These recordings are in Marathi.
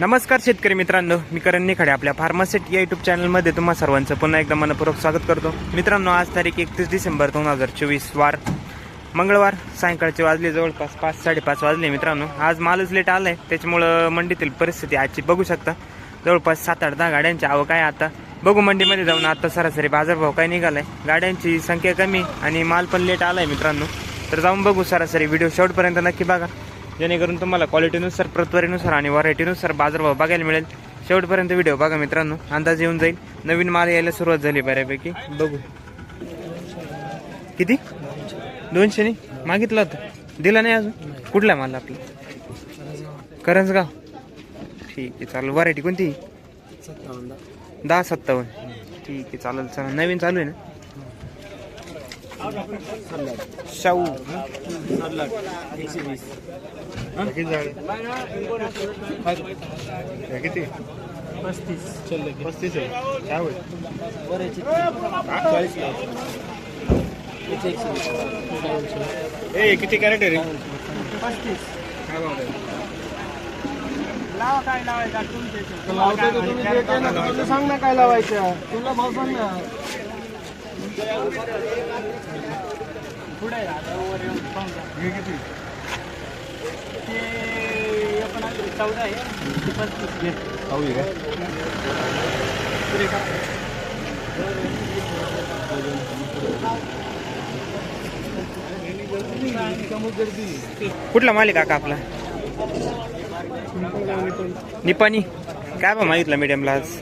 नमस्कार शेतकरी मित्रांनो मी करण निखाडे आपल्या फार्मासेट या युट्यूब चॅनलमध्ये तुम्हा सर्वांचं पुन्हा एकदा मनपूर्वक स्वागत करतो. मित्रांनो आज तारीख एकतीस डिसेंबर दोन हजार चोवीस वार मंगळवार सायंकाळचे वाजले जवळपास पाच साडेपाच वाजले मित्रांनो. आज मालच लेट आलाय त्याच्यामुळं मंडीतील परिस्थिती आजची बघू शकता. जवळपास सात आठ दहा गाड्यांची आवक आहे आता. बघू मंडीमध्ये जाऊन आता सरासरी बाजारभाव काय निघालाय. गाड्यांची संख्या कमी आणि माल पण लेट आलाय मित्रांनो. तर जाऊन बघू सरासरी व्हिडिओ शेवटपर्यंत नक्की बघा. जेणेकरून तुम्हाला क्वालिटीनुसार प्रतवारीनुसार आणि व्हरायटीनुसार बाजारभाव बघायला मिळेल. शेवटपर्यंत व्हिडिओ बघा मित्रांनो. अंदाज येऊन जाईल. नवीन माल यायला सुरुवात झाली बऱ्यापैकी. बघू. किती? दोनशे नाही मागितलं होतं. दिला नाही अजून? कुठला माल आपला? करंजगाव. ठीक आहे चालेल. व्हरायटी कोणती? दहा सत्तावन्न. ठीक आहे चालेल. चालेल नवीन चालू आहे ना? शाहू. किती? पस्तीस. पस्तीस आहे काय होईल बरेचे चाळीस एकशे वीस ए किती कॅरेट आहे? रे पस्तीस काय भाव आहे? लावा काय लावायचा तुमच्या सांग ना काय लावायचं. तुला भाव सांग ना. पुढे वर येऊन. हे किती ते एकोणावीस चौदा आहे ते घे का कुठला मालिक काका आपला? निपाणी. काय बा मागितला मीडियमला आज?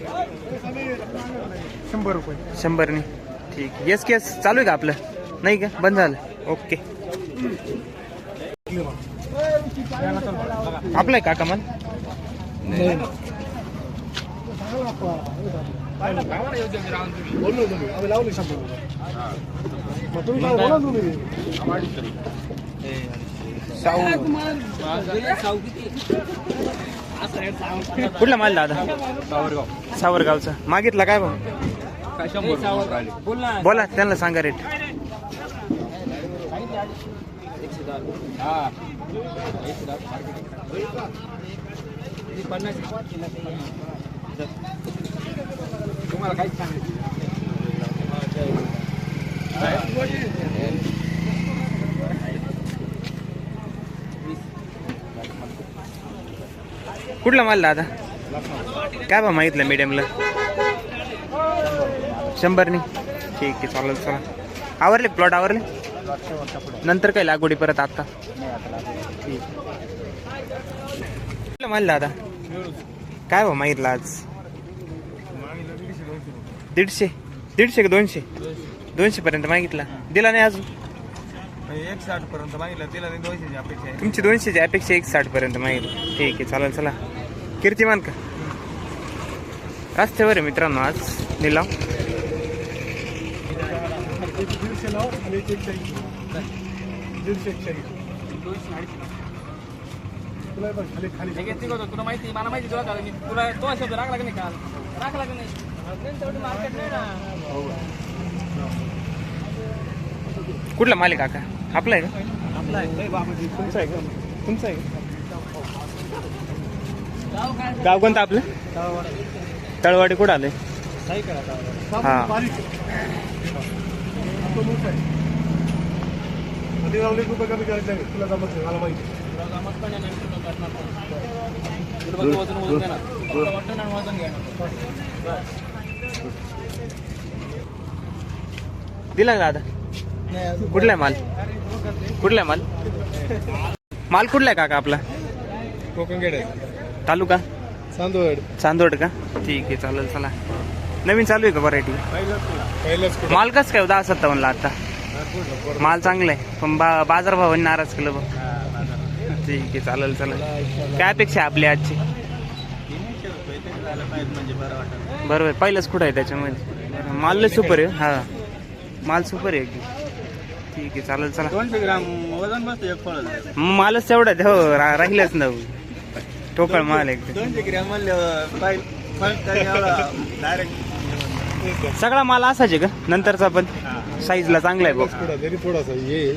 शंभर रुपये. शंभरने. ठीक येस केस चालू आहे का आपलं? नाही का? बंद झालं. ओके आपलं आहे काका मग कुठला माल दादा? सावरगावचा. मागितला काय भाऊ? बोल त्यांना सांगा रेट. तुम्हाला काहीच सांगितलं कुठला माल दादा? काय बा मागितलं मीडियमला शंभरनी? ठीक आहे चालेल चला. आवरले प्लॉट आवरले? नंतर काय लागवडी परत आता? ठीक. कुठला दादा? काय बा मागितलं आज? दीडशे. दीडशे का दोनशे? दोनशे पर्यंत मागितला. दिला नाही अजून? एक साठ पर्यंत मागितलं नाही दोनशेची अपेक्षा तुमची दोनशेची अपेक्षा एक साठ पर्यंत मागितली. ठीक आहे चालेल चला. कीर्तिमान का? रस्त्यावर आहे मित्रांनो आज निलाव दीडशे लाव आणि एक एकशे दीडशे एकशे तुला पण खाली खाली. हे घेतली होतं तुला माहिती मला माहिती तुला मी. तुला तो शब्द राखला की नाही काल राखला की नाही. तेवढी मार्केट नाही ना. कुठला मालिक काका आपला आहे का? आपला आहे. बाबाजी तुमचा आहे का? तुमचा आहे का? गाव काय? गाव कोणतं आपलं? तळवाडी. कुठं आलंय? सही करा गावाला. हा. बारीक आहे. आहे. रुपये कमी करायचे नाही. तुला जमत नाही मला माहिती तुला जमत पण आहे ना, तुला करणार पण. तुला फक्त वजन वजन देणार. तुला वाटतं ना वजन घेणार. दिला का दादा? कुठला आहे माल? कुठला आहे माल? माल कुठला आहे काका आपला? कोकण गेडे तालुका? चांदोड चांदोड का? ठीक आहे चालेल चला. नवीन चालू आहे का व्हरायटी माल कसं काय? दहा सत्तावन्नला आता? माल चांगला आहे पण बा बाजारभावाने नाराज केलं बघ. ठीक आहे चालेल चालेल. काय अपेक्षा आहे आपली आजची? बरोबर पहिलंच कुठं आहे त्याच्यामध्ये? माल सुपर आहे हा. माल सुपर आहे एकदम ठीक आहे चालेल चला. दोनशे ग्राम वजन बसतं एक फळ. मग मालच तेवढा आहे, हो राहिलंच ना. ठोकळ माल एकदम दोनशे ग्रॅम म्हणले डायरेक्ट सगळा माल असाच आहे का? नंतरचा पण? साईजला चांगला आहे बघ. थोडासा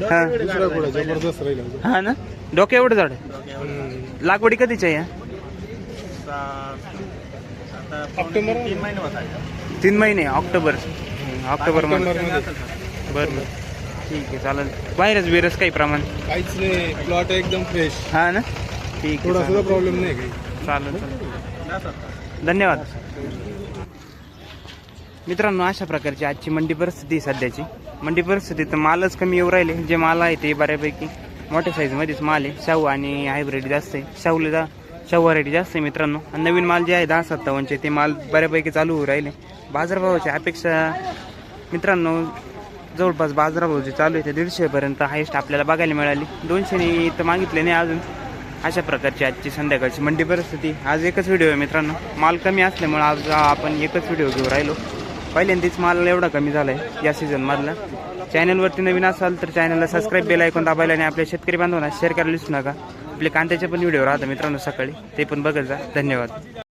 हा. दुसरा कुडा जबरदस्त राहील हा ना? डोकं एवढं झाड लागवडी कधीची आहे ऑक्टोबर तीन महिने ऑक्टोबर. ऑक्टोबरमध्ये. बरं बरं. ठीक आहे चालेल. व्हायरस बिरस काही प्रमाण? काहीच नाही प्लॉट एकदम फ्रेश हा ना? ठीक आहे थोडा. सुद्धा प्रॉब्लेम नाही काही. चालेल चालेल. धन्यवाद. मित्रांनो अशा प्रकारची आजची मंडी परिस्थिती आहे सध्याची. मंडी परिस्थिती तर मालच कमी येऊ राहिले. जे माल आहे ते बऱ्यापैकी मोठ्या साईजमध्येच माल आहे. शाहू आणि हायब्रिड जास्त आहे. शाहूला जा शाहू व्हरायटी जास्त आहे मित्रांनो. आणि नवीन माल जे आहे दहा सत्तावन्नचे ते माल बऱ्यापैकी चालू होऊ राहिले. बाजारभावाची अपेक्षा मित्रांनो जवळपास बाजारभाव जे चालू आहे ते दीडशेपर्यंत हायस्ट आपल्याला बघायला मिळाली. दोनशेनी तर मागितले नाही अजून. अशा प्रकारची आजची संध्याकाळची मंडी परिस्थिती. आज एकच व्हिडिओ आहे मित्रांनो. माल कमी असल्यामुळे आज आपण एकच व्हिडिओ घेऊ राहिलो. पहिल्यांदाच माल एवढा कमी झाला आहे या सीझनमधला चॅनलवरती नवीन असाल तर चॅनलला सबस्क्राईब बेल ऐकून दाबायला आणि आपल्या शेतकरी बांधवांना शेअर करायला विसरू नका. आपले कांद्याचे पण व्हिडिओ राहतात मित्रांनो सकाळी. ते पण बघत जा. धन्यवाद.